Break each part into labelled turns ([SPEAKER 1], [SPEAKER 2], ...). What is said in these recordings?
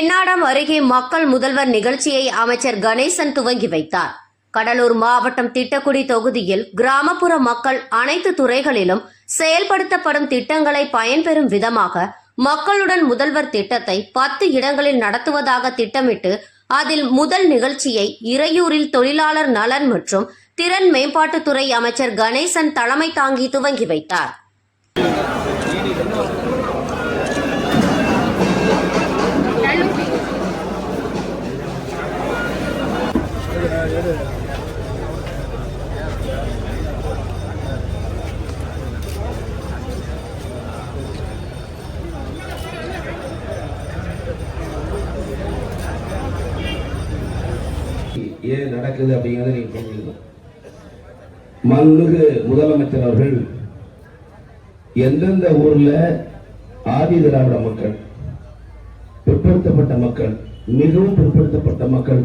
[SPEAKER 1] அருகே மக்கள் முதல்வர் நிகழ்ச்சியை அமைச்சர் கணேசன் துவங்கி வைத்தார். கடலூர் மாவட்டம் திட்டக்குடி தொகுதியில் கிராமப்புற மக்கள் அனைத்து துறைகளிலும் செயல்படுத்தப்படும் திட்டங்களை பயன்பெறும் விதமாக மக்களுடன் முதல்வர் திட்டத்தை பத்து இடங்களில் நடத்துவதாக திட்டமிட்டு அதில் முதல் நிகழ்ச்சியை இறையூரில் தொழிலாளர் நலன் மற்றும் திறன் மேம்பாட்டுத்துறை அமைச்சர் கணேசன் தலைமை தாங்கி துவங்கி வைத்தார்.
[SPEAKER 2] ஏன் நடக்குது அப்படிங்கிறத நீங்க புரிஞ்சுக்கணும் மாண்புமிகு முதலமைச்சர் அவர்கள் எந்தெந்த ஊர்ல ஆதி திராவிட மக்கள் பிற்படுத்தப்பட்ட மக்கள் மிகவும் பிற்படுத்தப்பட்ட மக்கள்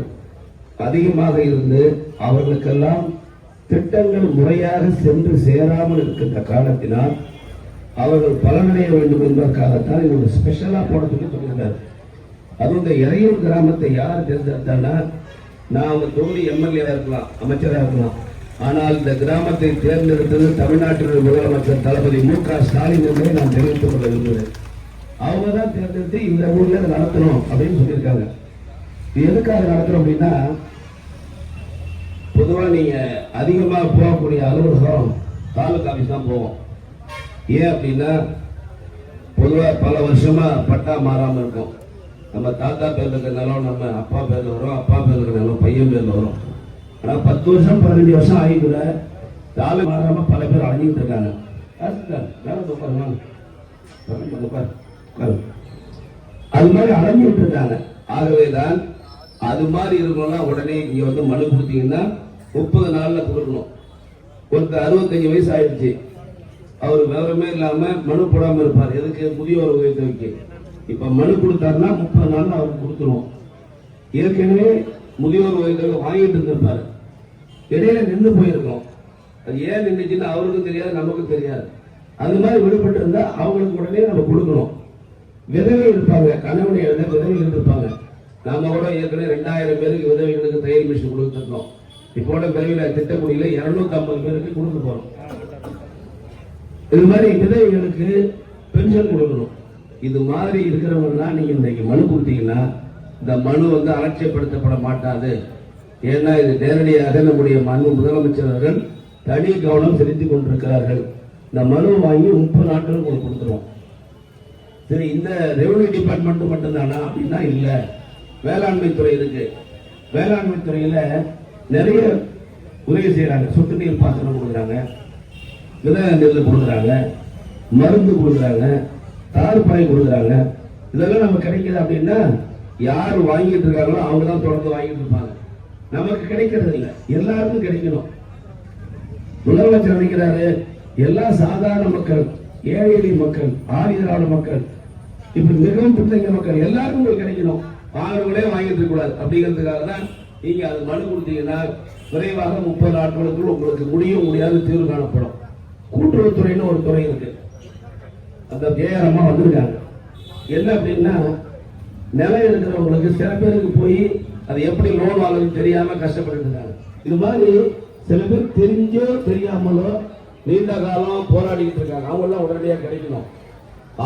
[SPEAKER 2] அதிகமாக இருந்து அவர்களுக்கெல்லாம் திட்டங்கள் முறையாக சென்று சேராமல் இருக்கின்ற காரணத்தினால் அவர்கள் பலனடைய வேண்டும் என்பதற்காகத்தான் இது ஒரு ஸ்பெஷலா போட சொல்லி சொல்லியிருந்தார். அதுவும் இந்த இறையூர் கிராமத்தை யார் தேர்ந்தெடுத்தான்னா நான் அவங்க தொகுதி எம்எல்ஏ இருக்கலாம் அமைச்சராக இருக்கலாம். ஆனால் இந்த கிராமத்தை தேர்ந்தெடுத்தது தமிழ்நாட்டினுடைய முதலமைச்சர் தளபதி மு க ஸ்டாலின் என்பதை நான் தெரிவித்துக் கொள்ள விரும்புகிறேன். அவங்க தான் தேர்ந்தெடுத்து இந்த ஊர்ல இதை நடத்தணும் அப்படின்னு சொல்லியிருக்காங்க. இது எதுக்காக நடத்துறோம் அப்படின்னா பொதுவாக நீங்க அதிகமா போகக்கூடிய அலுவலகம் தாலுகா ஆஃபீஸ் தான் போவோம். ஏன் அப்படின்னா பொதுவா பல வருஷமா பட்டா மாறாமல் இருக்கும். நம்ம தாத்தா பேர்ல இருக்கிற நிலம் நம்ம அப்பா பேர்ல வரும் அப்பா பேர்ல இருக்கிற நிலம் பையன் பேர்ல வரும். ஆனா பத்து வருஷம் பதினஞ்சு வருஷம் ஆகிக்குள்ள கூட மாறாம பல பேர் அழிஞ்சிட்டு இருக்காங்க. அது மாதிரி அலைஞ்சிட்டு இருக்காங்க. ஆகவேதான் அது மாதிரி இருக்கணும்னா உடனே நீங்க வந்து மனு கொடுத்தீங்கன்னா முப்பது நாள்ல கொடுக்கணும். ஒருத்தர் அறுபத்தஞ்சு வயசு ஆயிடுச்சு. அவர் விவரமே இல்லாம மனு போடாம இருப்பார். எதுக்கு? முதியோர் உதவித்தொகைக்கு. இப்ப மனு கொடுத்தாருன்னா முப்பது நாள் அவருக்கு கொடுத்துருவோம். ஏற்கனவே முதியோர் உதவித்தொகை வாங்கிட்டு இருந்திருப்பாரு. இடையில நின்று போயிருக்கோம். அது ஏன் நின்றுச்சுன்னு அவருக்கும் தெரியாது நமக்கும் தெரியாது. அது மாதிரி விடுபட்டு இருந்தா அவங்களுக்கு உடனே நம்ம கொடுக்கணும். விதவை இருப்பாங்க கணவனை எழுத விதவைகள் இருப்பாங்க நாம கூட ஏற்கனவே ரெண்டாயிரம் பேருக்கு விதவைகளுக்கு தையல் மிஷின் கொடுத்துருக்கோம் இப்போ விரைவில் திட்டக்குடியில இருநூத்தி ஐம்பது பேருக்கு கொடுக்க போறோம். இது மாதிரி விதவைகளுக்கு பென்ஷன் கொடுக்கணும். இது மாதிரி இருக்கிறவங்கலாம் நீங்க இன்றைக்கு மனு கொடுத்தீங்கன்னா இந்த மனு வந்து அலட்சியப்படுத்தப்பட மாட்டாது. ஏன்னா இது நேரடியாக நம்முடைய மனு முதலமைச்சர் அவர்கள் தனி கவனம் செலுத்தி கொண்டிருக்கிறார்கள். இந்த மனு வாங்கி முப்பது நாட்கள் உங்களுக்கு கொடுத்துருவோம். சரி இந்த ரெவன்யூ டிபார்ட்மெண்ட் மட்டும்தானா? அப்படின்னா இல்லை. வேளாண்மை துறை இருக்கு. வேளாண்மை துறையில நிறைய உதவி செய்யறாங்க சொட்டு நீர் பாசனம் கொடுக்குறாங்க. விதை நெல் கொடுக்குறாங்க. மருந்து கொடுக்குறாங்க. தார்பாய் கொடுக்குறாங்க? இதெல்லாம் நம்ம கிடைக்குது அப்படின்னா யார் வாங்கிட்டு இருக்காங்களோ அவங்க தான் தொடர்ந்து வாங்கிட்டு இருப்பாங்க. நமக்கு கிடைக்கிறது இல்லை. எல்லாருக்கும் கிடைக்கணும். முதலமைச்சர் நினைக்கிறாரு எல்லா சாதாரண மக்கள் ஏழை மக்கள் ஆதிதிராவிட மக்கள் இப்ப மிகவும் பின்தங்கிய மக்கள் எல்லாருக்கும் உங்களுக்கு கிடைக்கணும். வாங்குறவங்களே வாங்கிட்டு இருக்கக்கூடாது அப்படிங்கிறதுக்காக தான் நீங்க அது மனு கொடுத்தீங்கன்னா விரைவாக முப்பது நாட்களுக்குள் உங்களுக்கு முடியும் முடியாது தீர்வு காணப்படும். கூட்டுறவுத்துறைன்னு ஒரு துறை இருக்கு. அந்த ஜெயர் அம்மா வந்திருக்காங்க. என்ன அப்படின்னா நிலம் இருக்கிறவங்களுக்கு சில பேருக்கு போய் அது எப்படி லோன் வாங்குறதுன்னு தெரியாம கஷ்டப்பட்டு இருக்காங்க. இது மாதிரி சில பேர் தெரிஞ்சோ தெரியாமலோ நீண்ட காலம் போராடிக்கிட்டு இருக்காங்க. அவங்க உடனடியாக கிடைக்கணும்.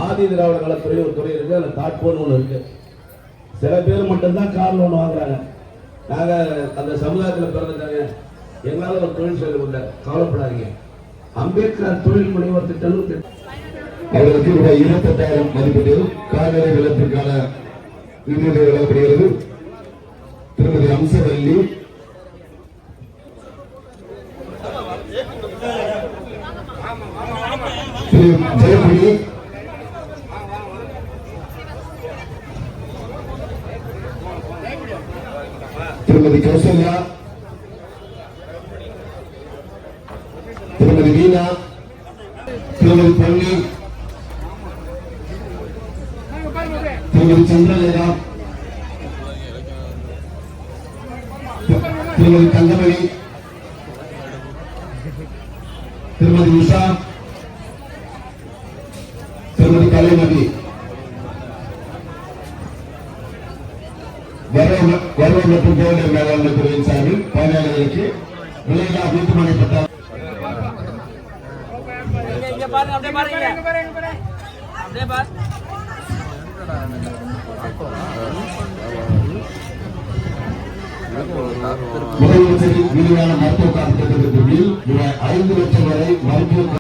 [SPEAKER 2] ஆதி திராவிட கலத்துறை ஒரு துறை இருக்கு அதுல தாட்போன்னு ஒன்று இருக்கு. சில பேர் மட்டும்தான் கார் லோன் வாங்குறாங்க. நாங்கள் அந்த சமுதாயத்தில் பிறந்துட்டாங்க எங்களால் ஒரு தொழில் செய்ய முடியல கவலைப்படாதீங்க. அம்பேத்கர் தொழில் முனைவர் திட்டம் திட்டம்.
[SPEAKER 3] அவர்களுக்கு ரூபாய் இருபத்தெட்டாயிரம் மதிப்பீட்டில் கால்நடை வெள்ளத்திற்கான நிதியுதவி வழங்கப்படுகிறது. திருமதி அம்சவல்லி. ஜெயமணி திருமதி கௌசல்யா. திருமதி வீணா. திருமதி பள்ளி திருமதி சந்திரலேகா திருமதி கந்தமணி திருமதி உஷா திருமதி கலைமதி நுகர்வோர் மற்றும் பேரிடர் மேலாண்மை துறையின் சார்பில் பயனாளிகளுக்கு விலையில்லா வீட்டுமனை பட்டா
[SPEAKER 4] இங்க பாருங்க அப்படியே பாருங்க அப்படியே பாரு
[SPEAKER 3] முதலமைச்சரின் விரிவான மருத்துவ காப்பீட்டு திட்டத்தின் ஐந்து லட்சம் வரை மருத்துவ